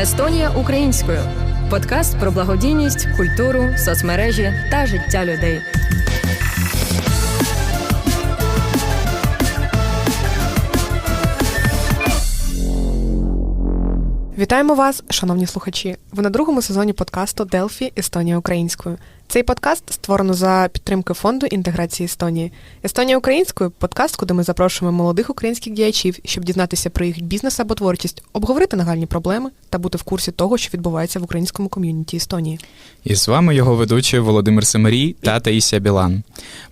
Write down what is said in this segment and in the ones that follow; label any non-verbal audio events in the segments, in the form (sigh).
Естонія українською. Подкаст про благодійність, культуру, соцмережі та життя людей. Вітаємо вас, шановні слухачі. Ви на другому сезоні подкасту Делфі Естонія українською. Цей подкаст створено за підтримки фонду інтеграції Естонії. Естонія українською подкаст, куди ми запрошуємо молодих українських діячів, щоб дізнатися про їх бізнес або творчість, обговорити нагальні проблеми та бути в курсі того, що відбувається в українському ком'юніті Естонії. І з вами його ведучий Володимир Семерій та Таїсія Білан.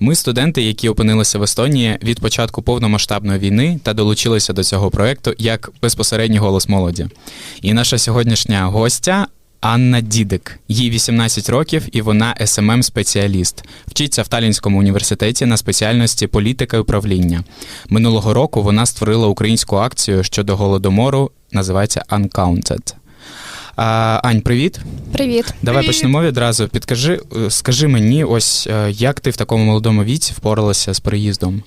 Ми студенти, які опинилися в Естонії від початку повномасштабної війни та долучилися до цього проекту як безпосередній голос молоді. І наша сьогоднішня гостя. Анна Дідик, їй 18 років, і вона smm спеціаліст Вчиться в Талінському університеті на спеціальності політика і управління. Минулого року вона створила українську акцію щодо голодомору, називається Uncounted. А, Ань, привіт. Привіт. Давай Привіт. почнемо відразу. Підкажи, е, скажи мені, ось е, як ти в такому молодому віці впоралася з переїздом?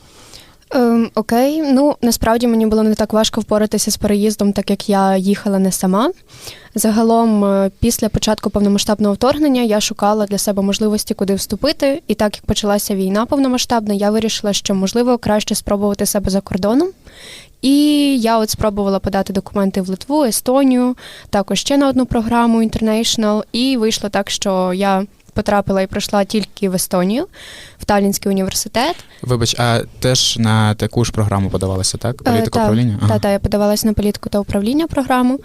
Ем, окей, ну насправді мені було не так важко впоратися з переїздом, так як я їхала не сама. Загалом, е, після початку повномасштабного вторгнення я шукала для себе можливості, куди вступити. І так як почалася війна повномасштабна, я вирішила, що можливо краще спробувати себе за кордоном. І я от спробувала подати документи в Литву, Естонію, також ще на одну програму International. І вийшло так, що я потрапила і пройшла тільки в Естонію, в Талінський університет. Вибач, а теж на таку ж програму подавалася, так? Е, Політика управління? Та, та, я подавалась на політику та управління програму.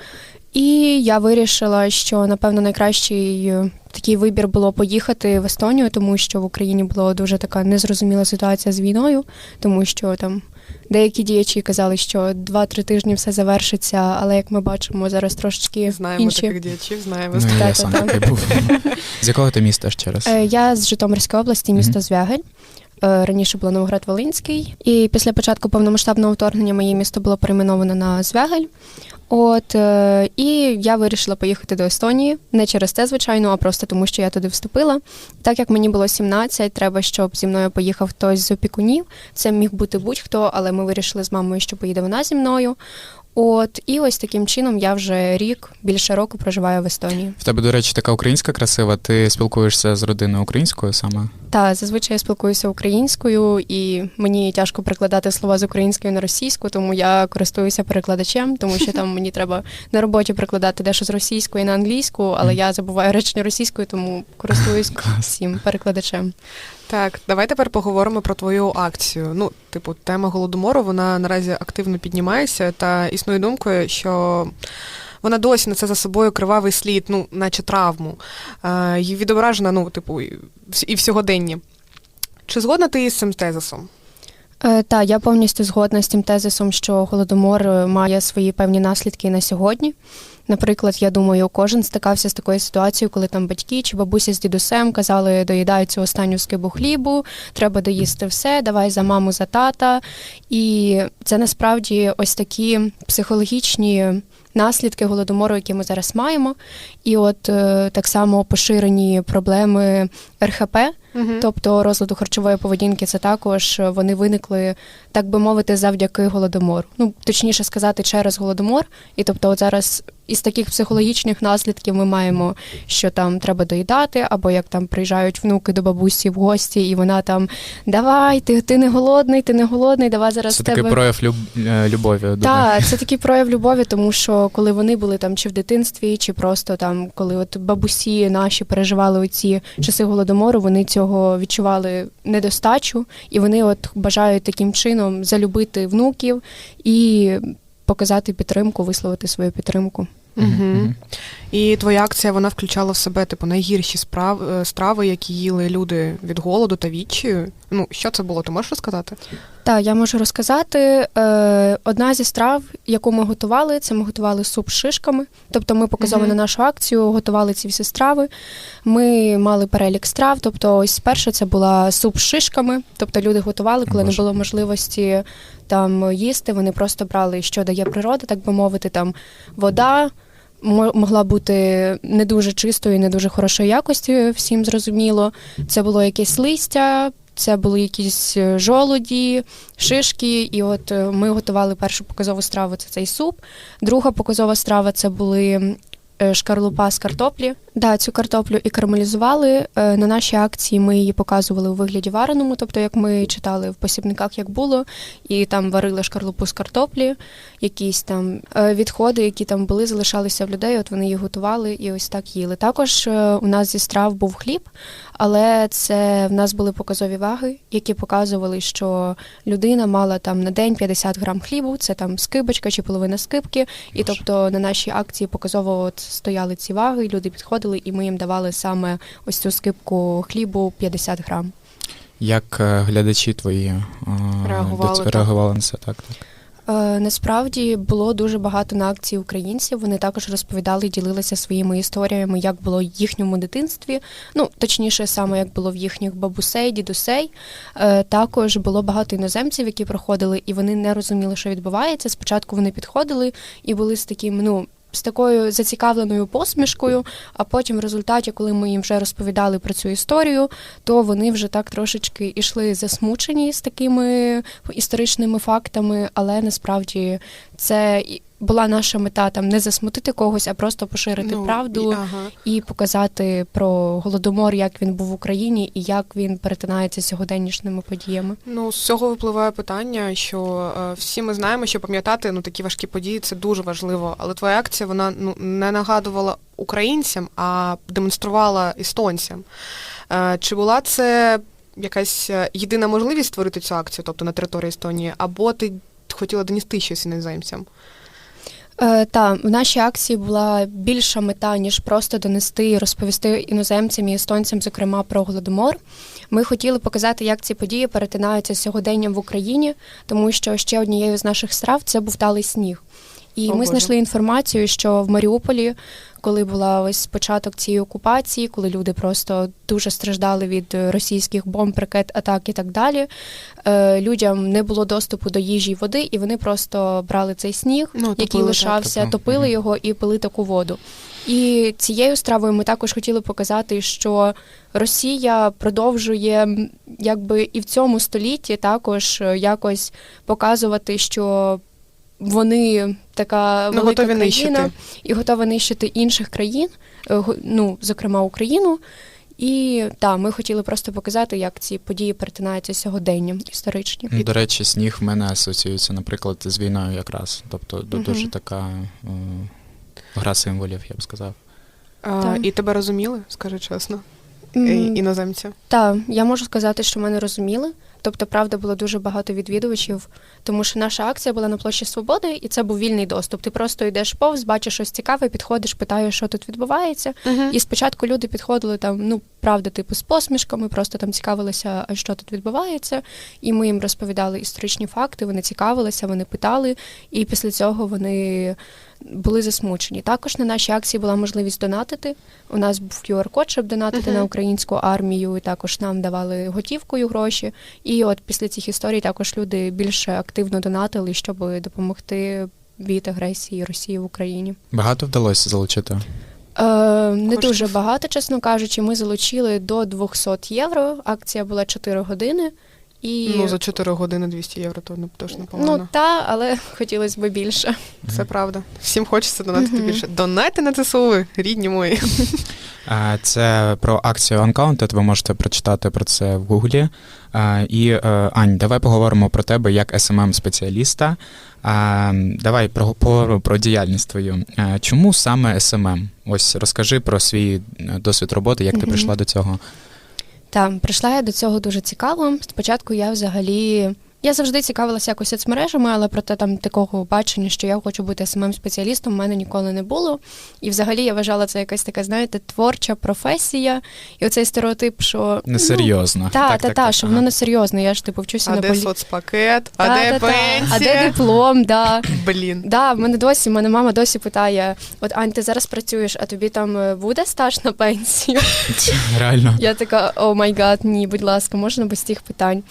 І я вирішила, що напевно найкращий е, такий вибір було поїхати в Естонію, тому що в Україні була дуже така незрозуміла ситуація з війною, тому що там деякі діячі казали, що 2-3 тижні все завершиться, але як ми бачимо, зараз трошечки Знаємо інші. таких діячів, знаємо. Ну, я сам такий був. З якого ти міста ще раз? Е, Я з Житомирської області, місто Звягель. Е, Раніше було Новоград Волинський. І після початку повномасштабного вторгнення моє місто було перейменовано на Звягель. От е, і я вирішила поїхати до Естонії не через те, звичайно, а просто тому, що я туди вступила. Так як мені було 17, треба, щоб зі мною поїхав хтось з опікунів. Це міг бути будь-хто, але ми вирішили з мамою, що поїде вона зі мною. От і ось таким чином я вже рік більше року проживаю в Естонії. В тебе, до речі, така українська красива. Ти спілкуєшся з родиною українською саме? Та зазвичай я спілкуюся українською, і мені тяжко перекладати слова з української на російську, тому я користуюся перекладачем, тому що там мені треба на роботі перекладати дещо з російської на англійську, але я забуваю речення російською, тому користуюсь всім перекладачем. Так, давай тепер поговоримо про твою акцію. Ну, типу, тема голодомору вона наразі активно піднімається, та існує думкою, що вона досі несе за собою кривавий слід, ну, наче травму. Е, і відображена, ну, типу, і в- сьогоденні. Чи згодна ти з цим тезисом? Е, та я повністю згодна з тим тезисом, що голодомор е, має свої певні наслідки на сьогодні. Наприклад, я думаю, кожен стикався з такою ситуацією, коли там батьки чи бабуся з дідусем казали, доїдай цю останню скибу хлібу, треба доїсти все, давай за маму, за тата. І це насправді ось такі психологічні наслідки голодомору, які ми зараз маємо. І от е, так само поширені проблеми РХП, Тобто розладу харчової поведінки, це також е, вони виникли, так би мовити, завдяки голодомору. Ну точніше сказати, через голодомор. І тобто, от зараз із таких психологічних наслідків ми маємо, що там треба доїдати, або як там приїжджають внуки до бабусі в гості, і вона там давай, ти, ти не голодний, ти не голодний, давай зараз Це тебе. такий прояв люб... е, любові. Так, це такий прояв любові, тому що коли вони були там чи в дитинстві, чи просто там, коли от бабусі наші переживали оці часи голодомору, вони цього відчували недостачу, і вони от бажають таким чином залюбити внуків і показати підтримку, висловити свою підтримку. Угу. І твоя акція вона включала в себе типу найгірші справ, е, страви, які їли люди від голоду та відчаю. Ну, що це було? Ти можеш розказати? Так, я можу розказати. Е, одна зі страв, яку ми готували, це ми готували суп з шишками. Тобто ми Мгм. на нашу акцію готували ці всі страви. Ми мали перелік страв. Тобто, ось перше це була суп з шишками. Тобто люди готували, коли не було можливості там їсти. Вони просто брали, що дає природа, так би мовити, там вода. Могла бути не дуже чистою, не дуже хорошої якості, всім зрозуміло. Це було якесь листя, це були якісь е, жолуді, шишки. І от е, ми готували першу показову страву це цей суп. Друга показова страва це були е, шкарлупа з картоплі. Да, цю картоплю і карамелізували. На нашій акції ми її показували у вигляді вареному, тобто як ми читали в посібниках, як було, і там варили шкарлупу з картоплі, якісь там відходи, які там були, залишалися в людей. От вони їх готували і ось так їли. Також у нас зі страв був хліб, але це в нас були показові ваги, які показували, що людина мала там на день 50 грам хлібу, це там скибочка чи половина скибки. І тобто на нашій акції показово от стояли ці ваги, люди підходили, і ми їм давали саме ось цю скибку хлібу 50 грам. Як е, глядачі твої е, Реагували, до ц- так. реагували на це? Так, так. Е, Насправді було дуже багато на акції українців. Вони також розповідали і ділилися своїми історіями, як було в їхньому дитинстві. Ну точніше, саме як було в їхніх бабусей, дідусей. Е, Також було багато іноземців, які проходили, і вони не розуміли, що відбувається. Спочатку вони підходили і були з таким, ну. З такою зацікавленою посмішкою, а потім в результаті, коли ми їм вже розповідали про цю історію, то вони вже так трошечки ішли засмучені з такими історичними фактами, але насправді це була наша мета там не засмутити когось, а просто поширити Ну, правду і- ага. і показати про голодомор, як він був в Україні і як він перетинається з сьогоденнішніми подіями. Ну, з цього випливає питання, що е, всі ми знаємо, що пам'ятати ну такі важкі події це дуже важливо. Але твоя акція вона ну не нагадувала українцям, а демонструвала естонцям. Е, чи була це якась е, єдина можливість створити цю акцію, тобто на території Естонії, або ти хотіла донести щось іноземцям? Е, та в нашій акції була більша мета, ніж просто донести і розповісти іноземцям і естонцям, зокрема про голодомор. Ми хотіли показати, як ці події перетинаються з сьогоденням в Україні, тому що ще однією з наших страв це був талий сніг. І О, ми Боже. знайшли інформацію, що в Маріуполі, коли була ось початок цієї окупації, коли люди просто дуже страждали від е, російських бомб, ракет, атак і так далі, е, людям не було доступу до їжі і води, і вони просто брали цей сніг, Ну, який топили, так. лишався, Тобто, топили його і пили таку воду. І цією стравою ми також хотіли показати, що Росія продовжує якби і в цьому столітті також е, якось показувати, що вони така Ну, велика готові країна нищити. і готова нищити інших країн, е, ну зокрема Україну. І так, ми хотіли просто показати, як ці події перетинаються сьогоденням історичні. Ну, До речі, сніг в мене асоціюється, наприклад, з війною якраз. Тобто Мгм. дуже така е, гра символів, я б сказав. Так. і тебе розуміли, скажи чесно, М, е, іноземці? Так, я можу сказати, що мене розуміли. Тобто, правда, було дуже багато відвідувачів, тому що наша акція була на площі Свободи, і це був вільний доступ. Ти просто йдеш повз, бачиш щось цікаве, підходиш, питаєш, що тут відбувається. І спочатку люди підходили там, ну правда, типу з посмішками, просто там цікавилися, що тут відбувається. І ми їм розповідали історичні факти. Вони цікавилися, вони питали, і після цього вони були засмучені. Також на нашій акції була можливість донатити. У нас був QR-код, щоб донатити Мгм. на українську армію. І також нам давали готівкою гроші. І от після цих історій також люди більше активно донатили, щоб допомогти від агресії Росії в Україні. Багато вдалося залучити. Е, не дуже багато, чесно кажучи. Ми залучили до 200 євро. Акція була 4 години. І... Ну, за 4 години 200 євро, то не Ну, непогано. та, але (laughs) хотілося б більше. Це правда. Всім хочеться донатити Мгм. більше. Донайте на ЦСУ, рідні мої. Це про акцію Uncounted, ви можете прочитати про це в Гуглі. І е, Ань, давай поговоримо про тебе як smm спеціаліста Давай про, поговоримо про діяльність твою. Чому саме SMM? Ось розкажи про свій е, досвід роботи, як ти Мгм. прийшла до цього. Так, прийшла я до цього дуже цікаво. Спочатку я взагалі. Я завжди цікавилася якось соцмережами, але проте там такого бачення, що я хочу бути самим спеціалістом, в мене ніколи не було. І взагалі я вважала це якась така, знаєте, творча професія. І оцей стереотип, що ну, Несерйозно. Та, Так, та, так, та, так, що ага. воно несерйозно. Я ж типу вчуся А на де полі. соцпакет, а Та, де та, та. пенсія? А де диплом, да. Блін. Да, в мене досі, мене мама досі питає: от Ань, ти зараз працюєш, а тобі там е, буде стаж на пенсію? Реально. Я така, о май гад, ні, будь ласка, можна без тих питань.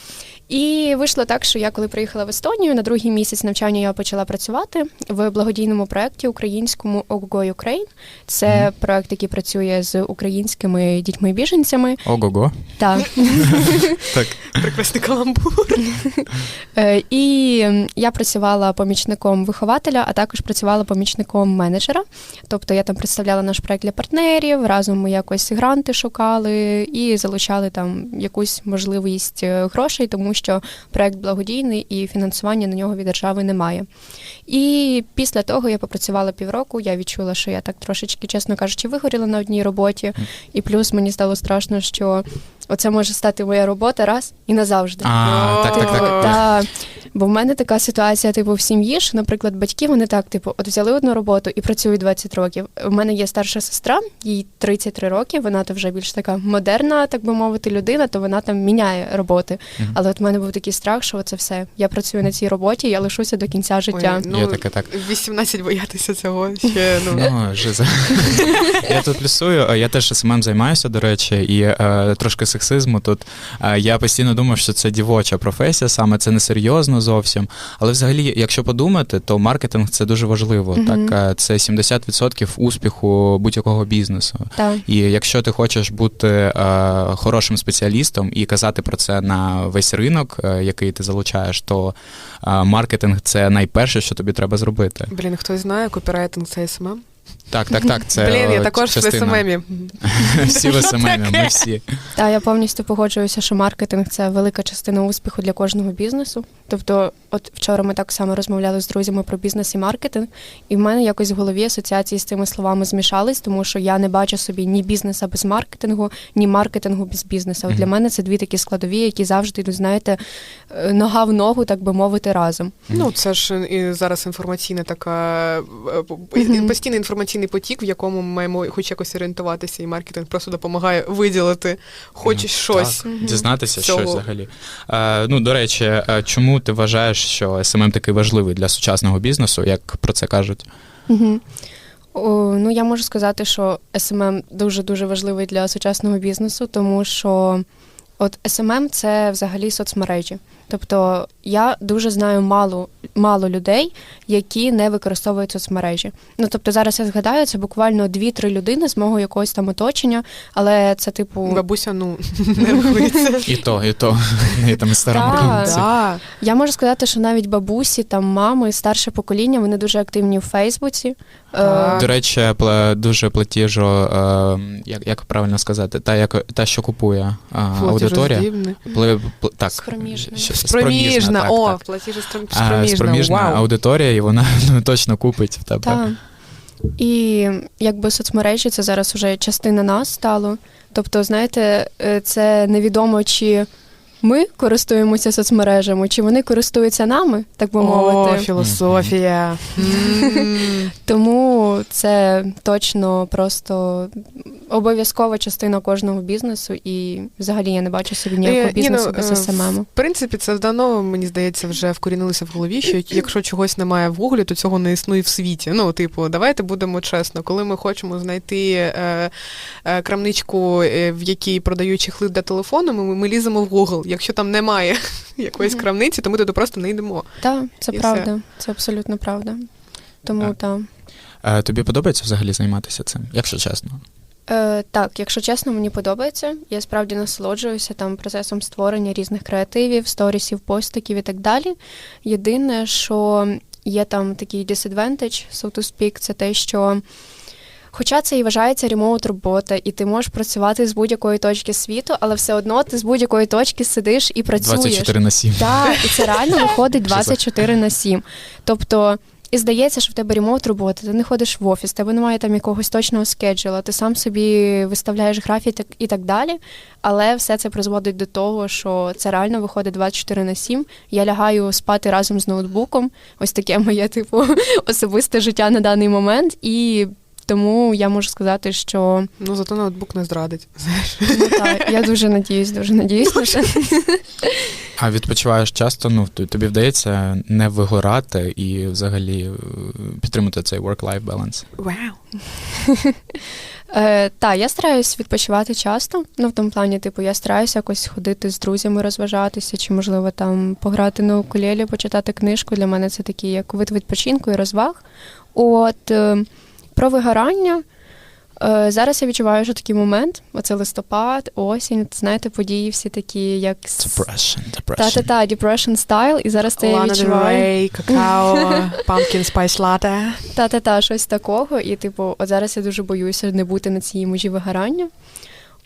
І вийшло так, що я коли приїхала в Естонію, на другий місяць навчання я почала працювати в благодійному проєкті українському Ого Ukraine. Це проєкт, який працює з українськими дітьми-біженцями. Ого-го. Так. (laughs) Так. Прекрасний каламбур. Е, І я працювала помічником вихователя, а також працювала помічником менеджера. Тобто я там представляла наш проект для партнерів, разом ми якось гранти шукали і залучали там якусь можливість е, грошей, тому що проект благодійний і фінансування на нього від держави немає. І після того я попрацювала півроку. Я відчула, що я так трошечки, чесно кажучи, вигоріла на одній роботі. І плюс мені стало страшно, що оце може стати моя робота раз і назавжди. А, так, так, так. Та, бо в мене така ситуація, типу, в сім'ї, що, наприклад, батьки вони так, типу, от взяли одну роботу і працюють 20 років. У мене є старша сестра, їй 33 роки, вона то вже більш така модерна, так би мовити, людина, то вона там міняє роботи. Мгм. Але от в мене був такий страх, що це все. Я працюю на цій роботі, я лишуся до кінця життя. Ой, Є таке, так. 18 боятися цього ще, (laughs) ну. Ну, жиза. (laughs) я тут плюсую. Я теж СММ займаюся, до речі, і е, трошки сексизму тут. Е, я постійно думав, що це дівоча професія, саме це не серйозно зовсім. Але взагалі, якщо подумати, то маркетинг це дуже важливо. Мгм. Так, е, це 70% успіху будь-якого бізнесу. Так. І якщо ти хочеш бути е, хорошим спеціалістом і казати про це на весь ринок, е, який ти залучаєш, то е, маркетинг це найперше, що тобі треба зробити. Блін, хтось знає, копірайтинг це СММ? Так, так, так. Це Блін, я е, також в. СММі. (laughs) Всі в СММі, ми всі. Та я повністю погоджуюся, що маркетинг це велика частина успіху для кожного бізнесу. Тобто, от вчора ми так само розмовляли з друзями про бізнес і маркетинг, і в мене якось в голові асоціації з цими словами змішались, тому що я не бачу собі ні бізнеса без маркетингу, ні маркетингу без бізнесу. От Для мене це дві такі складові, які завжди йдуть, знаєте, е, нога в ногу, так би мовити, разом. Ну, це ж і зараз інформаційна така е, Мгм. Інформаційний потік, в якому ми маємо хоч якось орієнтуватися, і маркетинг просто допомагає виділити хоч Ну, щось. Так, дізнатися Цього. щось взагалі. Е, ну, до речі, е, чому ти вважаєш, що СММ такий важливий для сучасного бізнесу, як про це кажуть? Угу. О, ну, я можу сказати, що SMM дуже-дуже важливий для сучасного бізнесу, тому що от SMM – це взагалі соцмережі. Тобто я дуже знаю мало, мало людей, які не використовують соцмережі. Ну тобто зараз я згадаю, це буквально 2-3 людини з мого якогось там оточення, але це типу. Бабуся, ну, (laughs) не рахується. І то, і то. І там Так. Я можу сказати, що навіть бабусі, там мами, старше покоління, вони дуже активні в Фейсбуці. До речі, дуже платіжо, е, як, як правильно сказати, та, як, та що купує е, аудиторія. Так, Спроміжна. так, о, так. платіжеспроміжна. Спроміжна, спроміжна вау. аудиторія, і вона (laughs) ну, точно купить в тебе. Так. І якби соцмережі це зараз вже частина нас стало. Тобто, знаєте, е, це невідомо, чи ми користуємося соцмережами, чи вони користуються нами, так би О, мовити. філософія. (laughs) Тому це точно просто обов'язкова частина кожного бізнесу, і взагалі я не бачу собі ніякого Е, бізнесу ну, без е, СММу. В принципі, це давно, мені здається, вже вкорінилося в голові, що якщо чогось немає в Гуглі, то цього не існує в світі. Ну, типу, давайте будемо чесно, коли ми хочемо знайти е, крамничку, в якій продають чехли для телефону, ми, ми ліземо в Google. Якщо там немає (laughs) якоїсь крамниці, то ми туди просто не йдемо. Так, це і правда, це абсолютно правда. Тому Так. Е, тобі подобається взагалі займатися цим, якщо чесно? Е, так, якщо чесно, мені подобається. Я справді насолоджуюся там процесом створення різних креативів, сторісів, постиків і так далі. Єдине, що є там такий disadvantage, so to speak, це те, що. Хоча це і вважається ремоут робота, і ти можеш працювати з будь-якої точки світу, але все одно ти з будь-якої точки сидиш і працюєш. 24 на 7. Так, і це реально (laughs) виходить 24 на 7. Тобто, і здається, що в тебе ремонт роботи, ти не ходиш в офіс, в тебе немає там якогось точного скеджула, ти сам собі виставляєш графік і так далі. Але все це призводить до того, що це реально виходить 24 на 7. Я лягаю спати разом з ноутбуком. Ось таке моє, типу, (laughs) особисте життя на даний момент. І тому я можу сказати, що Ну, зато ноутбук не зрадить. (laughs) Знаєш. ну, так, я дуже надіюсь, дуже надіюсь на це. А відпочиваєш часто, ну тобі вдається не вигорати і взагалі е, підтримати цей work-life balance. Вау. Е, та, я стараюсь відпочивати часто. Ну, в тому плані, типу, я стараюся якось ходити з друзями, розважатися, чи, можливо, там пограти на укулелі, почитати книжку. Для мене це такий як вид відпочинку і розваг. От е, про вигорання. Е, зараз я відчуваю, що такий момент. Оце листопад, осінь, знаєте, події всі такі, як Depression, depression. та-та-та, depression style, і зараз це я відчуваю. Какао, (laughs) pumpkin spice latte. Та-та-та, щось такого. І, типу, от зараз я дуже боюся не бути на цій межі вигорання.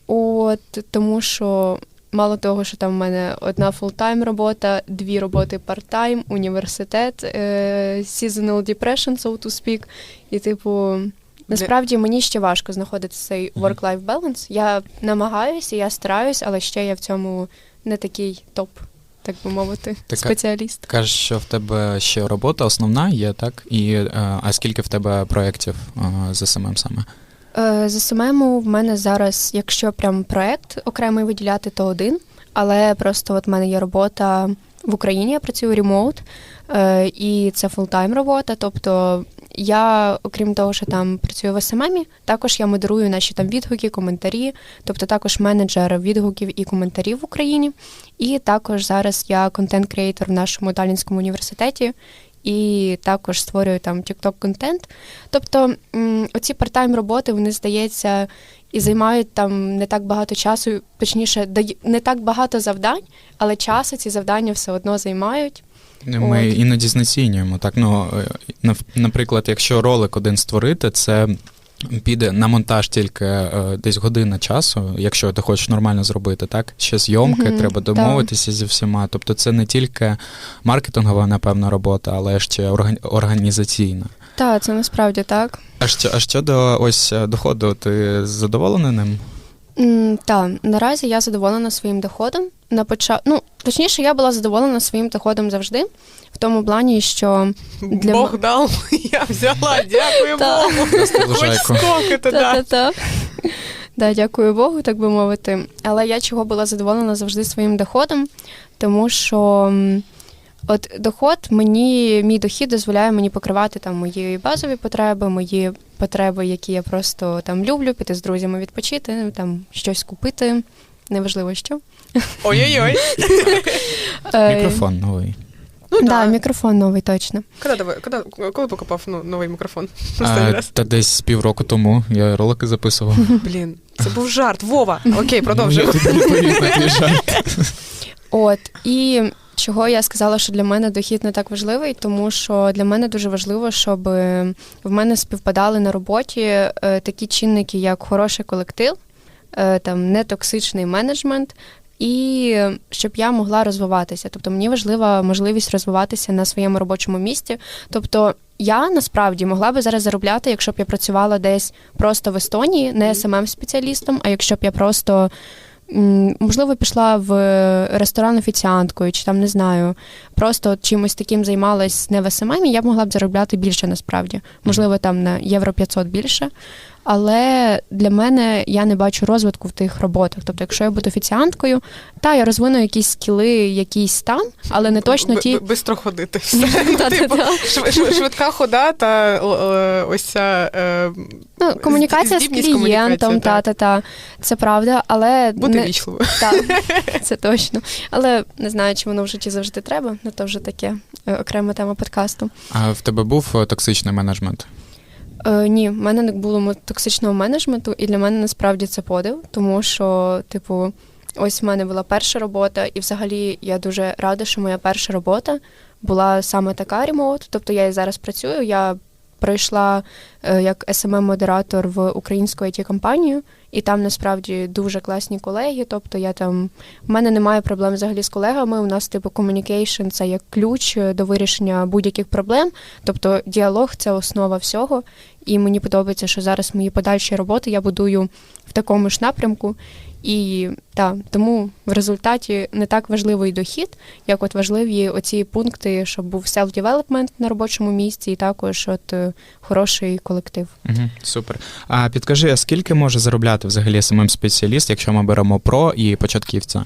От тому що мало того, що там в мене одна фултайм робота, дві роботи парт-тайм, університет, е- seasonal depression, so to speak. І, типу, насправді мені ще важко знаходити цей work-life balance. Я намагаюся, я стараюсь, але ще я в цьому не такий топ, так би мовити, Така- спеціаліст. Кажеш, що в тебе ще робота основна є, так? І, е, а скільки в тебе проєктів е, за самим саме? Е, За самому в мене зараз, якщо прям проект окремий виділяти, то один. Але просто от в мене є робота в Україні, я працюю ремоут, і це фултайм робота. Тобто я, окрім того, що там працюю в СММі, також я модерую наші там відгуки, коментарі, тобто також менеджер відгуків і коментарів в Україні. І також зараз я контент-креатор в нашому Талінському університеті. І також створюю там TikTok контент. Тобто оці партайм роботи, вони здається, і займають там не так багато часу, точніше, не так багато завдань, але часу ці завдання все одно займають. Ми От. іноді знецінюємо. Так, ну, е, наприклад, якщо ролик один створити, це піде на монтаж тільки е, десь година часу, якщо ти хочеш нормально зробити, так? Ще зйомки, Мгм, треба так. домовитися зі всіма. Тобто це не тільки маркетингова, напевно, робота, але ще організаційна. Так, це насправді так. А що, а щодо ось е, доходу, ти задоволений ним? Так, наразі я задоволена своїм доходом. На почат... ну, точніше, я була задоволена своїм доходом завжди, в тому плані, що Для Бог м- дав, (laughs) я взяла, дякую Та. Богу. Хоч да. Та-та-та. Да, дякую Богу, так би мовити. Але я чого була задоволена завжди своїм доходом, тому що м, от доход мені, мій дохід дозволяє мені покривати там мої базові потреби, мої потреби, які я просто там люблю, піти з друзями відпочити, там щось купити. Неважливо що. Ой-ой-ой. Е, Мікрофон новий. Ну да, да. мікрофон новий точно. Коли, давай- коли, коли покупав ну, новий мікрофон? Останній А, раз. та десь півроку тому я ролики записував. Блін, це був жарт. Вова. Окей, продовжуємо. Ну, твій жарт. От і чого я сказала, що для мене дохід не так важливий, тому що для мене дуже важливо, щоб е, в мене співпадали на роботі е, такі чинники, як хороший колектив, е, там нетоксичний менеджмент. І щоб я могла розвиватися. Тобто мені важлива можливість розвиватися на своєму робочому місці. Тобто я насправді могла би зараз заробляти, якщо б я працювала десь просто в Естонії, не smm спеціалістом а якщо б я просто можливо пішла в ресторан офіціанткою, чи там не знаю, просто чимось таким займалась не в СММ, я б могла б заробляти більше насправді. Можливо, там на євро 500 більше. Але для мене я не бачу розвитку в тих роботах. Тобто, якщо я буду офіціанткою, та я розвину якісь скіли, якісь там, але не точно ті. Бистро ходити. (laughs) Та-та-та. Типу, шв- шв- Швидка хода та ось ця е, Ну, комунікація з клієнтом, та та та це правда, але бути не, вічливою. (laughs) Так, (laughs) це точно. Але не знаю, чи воно в житті завжди треба, ну то вже таке е, окрема тема подкасту. А в тебе був е, токсичний менеджмент? Е, ні, в мене не було токсичного менеджменту, і для мене насправді це подив, тому що, типу, ось в мене була перша робота, і взагалі я дуже рада, що моя перша робота була саме така ремоут. Тобто я і зараз працюю. Я пройшла е, як smm модератор в українську it компанію і там насправді дуже класні колеги. Тобто я там в мене немає проблем взагалі з колегами. У нас типу комунікейшн – це як ключ е, до вирішення будь-яких проблем. Тобто діалог це основа всього. І мені подобається, що зараз мої подальші роботи я будую в такому ж напрямку. І так, тому в результаті не так важливий дохід, як от важливі оці пункти, щоб був self-development на робочому місці, і також от е, хороший колектив. Угу, супер. А підкажи, а скільки може заробляти взагалі самим спеціаліст, якщо ми беремо про і початківця?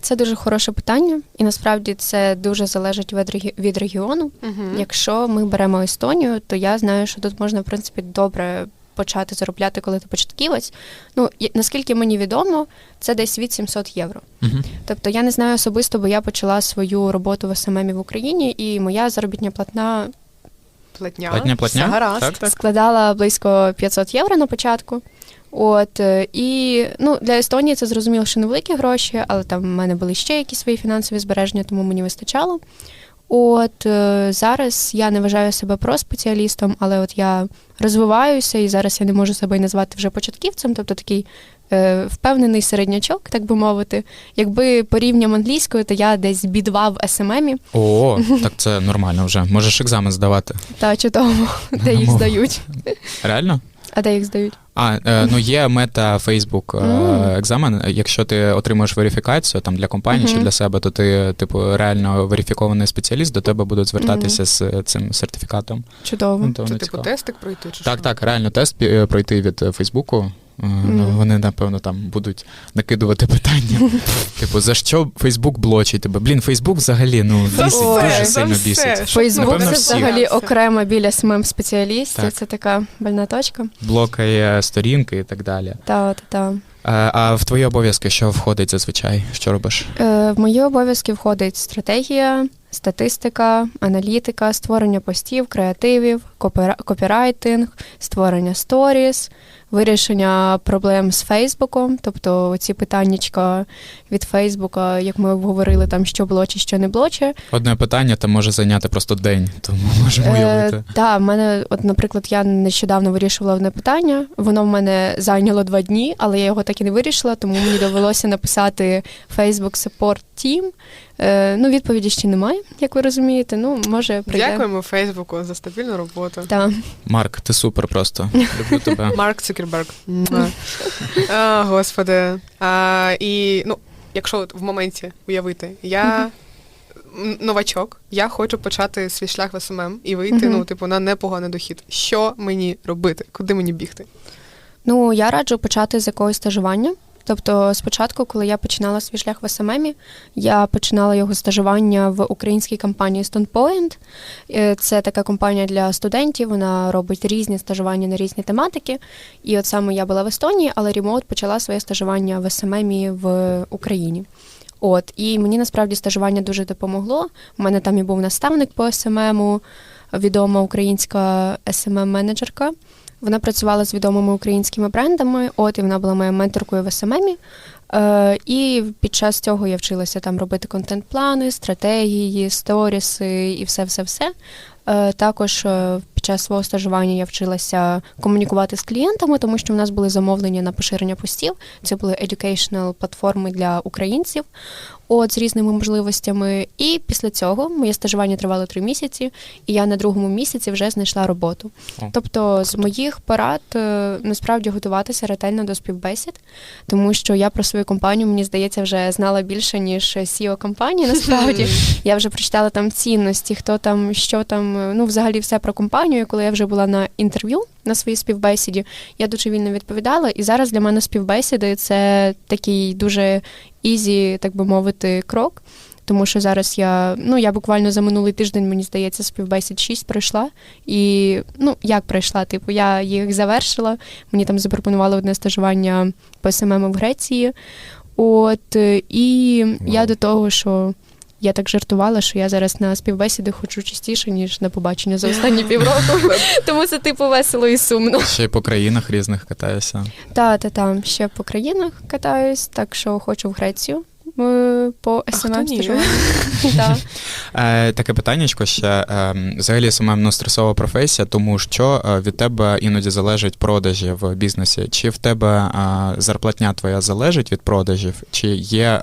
Це дуже хороше питання, і насправді це дуже залежить від регі- від регіону. Якщо ми беремо Естонію, то я знаю, що тут можна в принципі добре почати заробляти, коли ти початківець. Ну наскільки мені відомо, це десь від 700 євро. Угу. Тобто я не знаю особисто, бо я почала свою роботу в СММі в Україні, і моя заробітня платна Платня. Платня, платня? Все гаразд. Так, так. складала близько 500 євро на початку. От е, і ну для Естонії це зрозуміло, що невеликі гроші, але там в мене були ще якісь свої фінансові збереження, тому мені вистачало. От е, зараз я не вважаю себе про спеціалістом, але от я розвиваюся, і зараз я не можу себе і назвати вже початківцем, тобто такий е, впевнений середнячок, так би мовити. Якби порівням англійською, то я десь бідва в СММі, О, так це нормально вже. Можеш екзамен здавати. та чудово, (laughs) де їх здають. Реально? А де їх здають? А, е, ну є мета Facebook е, екзамен. Якщо ти отримуєш верифікацію там для компанії чи для себе, то ти, типу, реально верифікований спеціаліст, до тебе будуть звертатися з е, цим сертифікатом. Чудово. Ну, то Це типу цікаво. тестик пройти чи Так, що? так, реально тест пі- е, пройти від Фейсбуку. Ну, Вони, напевно, там будуть накидувати питання. (laughs) Типу, за що Фейсбук блочить тебе? Блін, Фейсбук взагалі ну бісить, все, дуже сильно все. бісить. Фейсбук це взагалі окрема біля смм спеціалістів. Так. Це така больна точка. Блокає сторінки і так далі. Та, та, та. Е, А в твої обов'язки що входить зазвичай? Що робиш? Е, в мої обов'язки входить стратегія, статистика, аналітика, створення постів, креативів, копіра- копірайтинг, створення сторіс, вирішення проблем з Фейсбуком, тобто ці питаннячка від Фейсбука, як ми обговорили, там що блочить, що не блочить. Одне питання там може зайняти просто день, тому (laughs) можемо уявити. Е, Так, в мене, от, наприклад, я нещодавно вирішувала одне питання. Воно в мене зайняло два дні, але я його так і не вирішила, тому мені довелося написати Facebook Support Team. Е, ну, відповіді ще немає, як ви розумієте. Ну, може, прийде. Дякуємо Фейсбуку за стабільну роботу. Так. Марк, ти супер просто. Люблю тебе. (laughs) Марк Цукерберг. А, господи. А, і ну, якщо от в моменті уявити, я новачок, я хочу почати свій шлях в СММ і вийти, Мгм. ну, типу, на непоганий дохід. Що мені робити? Куди мені бігти? Ну, я раджу почати з якогось стажування. Тобто, спочатку, коли я починала свій шлях в СММі, я починала його стажування в українській компанії StonePoint. Е, Це така компанія для студентів. Вона робить різні стажування на різні тематики. І от саме я була в Естонії, але ремоут почала своє стажування в СММі в Україні. От і мені насправді стажування дуже допомогло. У мене там і був наставник по СММу, відома українська СММ-менеджерка. Вона працювала з відомими українськими брендами. От і вона була моєю менторкою в СММі. Е, і під час цього я вчилася там робити контент-плани, стратегії, сторіси і все, все, все. Е, також е, під час свого стажування я вчилася комунікувати з клієнтами, тому що в нас були замовлення на поширення постів. Це були educational платформи для українців. От з різними можливостями. І після цього моє стажування тривало три місяці, і я на другому місяці вже знайшла роботу. О, Тобто, з моїх порад е, насправді готуватися ретельно до співбесід, тому що я про свою компанію, мені здається, вже знала більше, ніж CEO компанії. Насправді я вже прочитала там цінності, хто там, що там, е, ну взагалі все про компанію. Коли я вже була на інтерв'ю на своїй співбесіді, я дуже вільно відповідала. І зараз для мене співбесіди це такий дуже ізі, так би мовити, крок. Тому що зараз я, ну я буквально за минулий тиждень, мені здається, співбесід 6 пройшла. І ну як пройшла? Типу, я їх завершила. Мені там запропонували одне стажування по СММ в Греції. От і я до того, що я так жартувала, що я зараз на співбесіди хочу частіше, ніж на побачення за останні (laughs) півроку. Тому це типу весело і сумно. Ще й по країнах різних катаюся. Та, та там ще по країнах катаюсь, так що хочу в Грецію. Е, По СММ. Так. (laughs) Е, таке питаннячко ще. Е, взагалі саме ну, стресова професія, тому що від тебе іноді залежать продажі в бізнесі. Чи в тебе зарплатня твоя залежить від продажів, чи є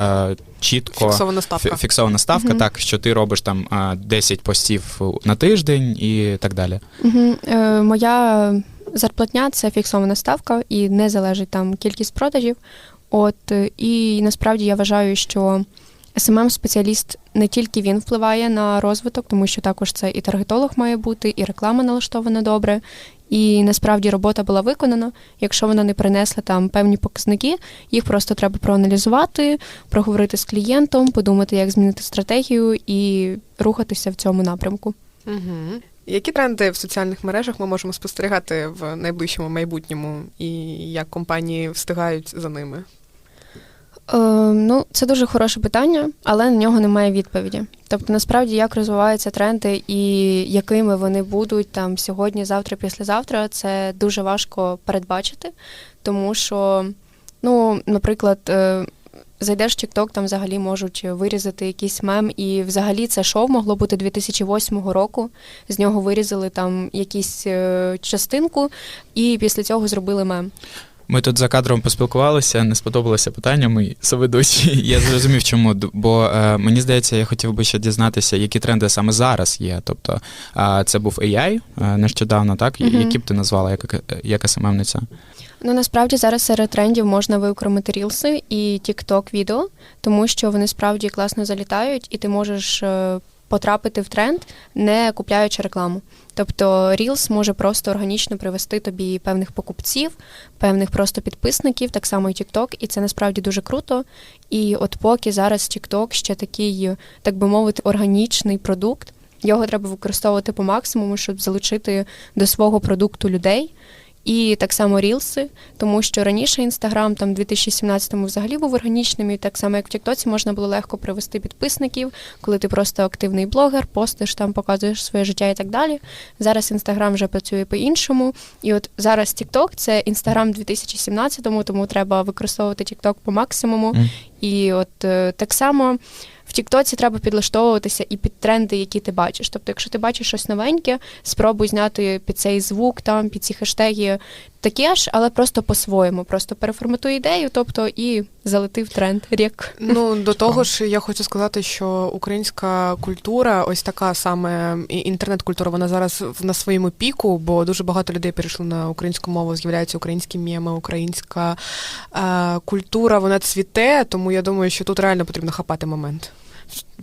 чітко Фіксована ставка. фіксована ставка, так що ти робиш там е, 10 постів на тиждень і так далі. Моя зарплатня це фіксована ставка і не залежить там кількість продажів. От е, і насправді я вважаю, що smm спеціаліст не тільки він впливає на розвиток, тому що також це і таргетолог має бути, і реклама налаштована добре. І насправді робота була виконана. Якщо вона не принесла там певні показники, їх просто треба проаналізувати, проговорити з клієнтом, подумати, як змінити стратегію і рухатися в цьому напрямку. Угу. Які тренди в соціальних мережах ми можемо спостерігати в найближчому майбутньому, і як компанії встигають за ними? Е, ну, це дуже хороше питання, але на нього немає відповіді. Тобто, насправді, як розвиваються тренди і якими вони будуть там сьогодні, завтра, післязавтра, це дуже важко передбачити, тому що, ну, наприклад, е, зайдеш в TikTok, там взагалі можуть вирізати якийсь мем, і взагалі це шоу могло бути 2008 року. З нього вирізали там якусь е, частинку, і після цього зробили мем. Ми тут за кадром поспілкувалися, не сподобалося питання мої соведучі. (laughs) Я зрозумів, чому. Бо е, мені здається, я хотів би ще дізнатися, які тренди саме зараз є. Тобто, е, це був AI е, нещодавно, так? Мгм. Які б ти назвала як, як СММниця? Ну насправді зараз серед трендів можна виокремити рілси і TikTok відео, тому що вони справді класно залітають, і ти можеш е, потрапити в тренд, не купляючи рекламу. Тобто Reels може просто органічно привести тобі певних покупців, певних просто підписників, так само і TikTok, і це насправді дуже круто. І от поки зараз TikTok ще такий, так би мовити, органічний продукт, його треба використовувати по максимуму, щоб залучити до свого продукту людей. І так само рілси, тому що раніше інстаграм там в 2017-му взагалі був органічним, і так само як в Тіктоці можна було легко привести підписників, коли ти просто активний блогер, постиш там, показуєш своє життя і так далі. Зараз інстаграм вже працює по-іншому. І от зараз Тікток це інстаграм 2017-му, тому треба використовувати Тікток по максимуму. Мгм. І от е, так само в Тіктоці треба підлаштовуватися і під тренди, які ти бачиш. Тобто, якщо ти бачиш щось новеньке, спробуй зняти під цей звук, там під ці хештеги таке ж, але просто по-своєму. Просто переформатуй ідею, тобто і залети в тренд рік. Ну (laughs) до того ж, я хочу сказати, що українська культура, ось така саме інтернет-культура, вона зараз на своєму піку, бо дуже багато людей перейшли на українську мову, з'являються українські меми, українська е, культура, вона цвіте, тому я думаю, що тут реально потрібно хапати момент.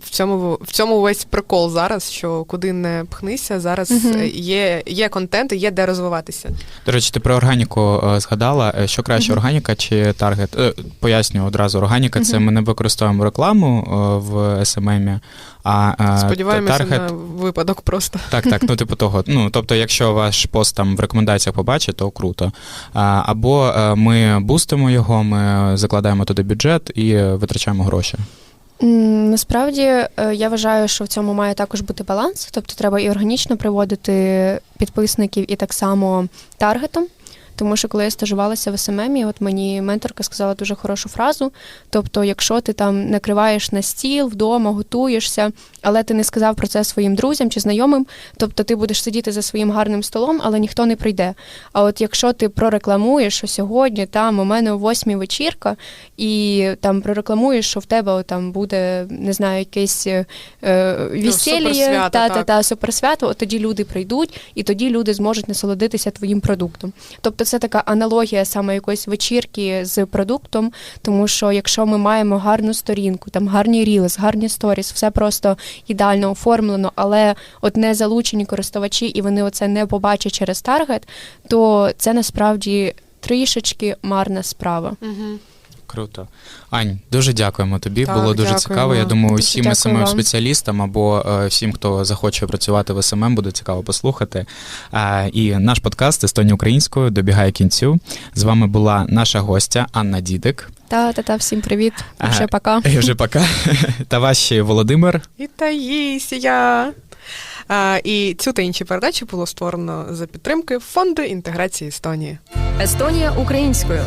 В цьому в цьому весь прикол зараз, що куди не пхнися, зараз е, є, є контент і є де розвиватися. До речі, ти про органіку е, згадала. Е, Що краще, Мгм. органіка чи таргет? Поясню одразу. Органіка це ми не використовуємо рекламу в СММі, а е, Сподіваємося таргет. на випадок просто. Так, так, ну типу того. Ну тобто, якщо ваш пост там в рекомендаціях побачить, то круто. Або ми бустимо його, ми закладаємо туди бюджет і витрачаємо гроші. Насправді е, я вважаю, що в цьому має також бути баланс, тобто треба і органічно приводити підписників, і так само таргетом. Тому що коли я стажувалася в СММі, от мені менторка сказала дуже хорошу фразу. Тобто, якщо ти там накриваєш на стіл вдома, готуєшся, але ти не сказав про це своїм друзям чи знайомим, тобто ти будеш сидіти за своїм гарним столом, але ніхто не прийде. А от якщо ти прорекламуєш, що сьогодні там у мене о восьмій вечірка, і там прорекламуєш, що в тебе от, там буде, не знаю, якесь е, весілля, суперсвято, та, та, та, суперсвято, от тоді люди прийдуть, і тоді люди зможуть насолодитися твоїм продуктом. Тобто це така аналогія саме якоїсь вечірки з продуктом, тому що якщо ми маємо гарну сторінку, там гарні рілс, гарні сторіс, все просто ідеально оформлено, але от не залучені користувачі, і вони оце не побачать через таргет, то це насправді трішечки марна справа. Угу. Круто. Ань, дуже дякуємо тобі. Так, Було дуже дякуємо. цікаво. Я думаю, Дуже всім дякую спеціалістам або е, всім, хто захоче працювати в СММ, буде цікаво послухати. Е, і наш подкаст Естонія українською добігає кінцю. З вами була наша гостя Анна Дідик. Та, та, та, всім привіт. Ага. Вже пока. І (laughs) вже пока. (laughs) Та ваші Володимир. І Таїсія. А, і цю та інші передачі було створено за підтримки Фонду інтеграції Естонії. Естонія українською.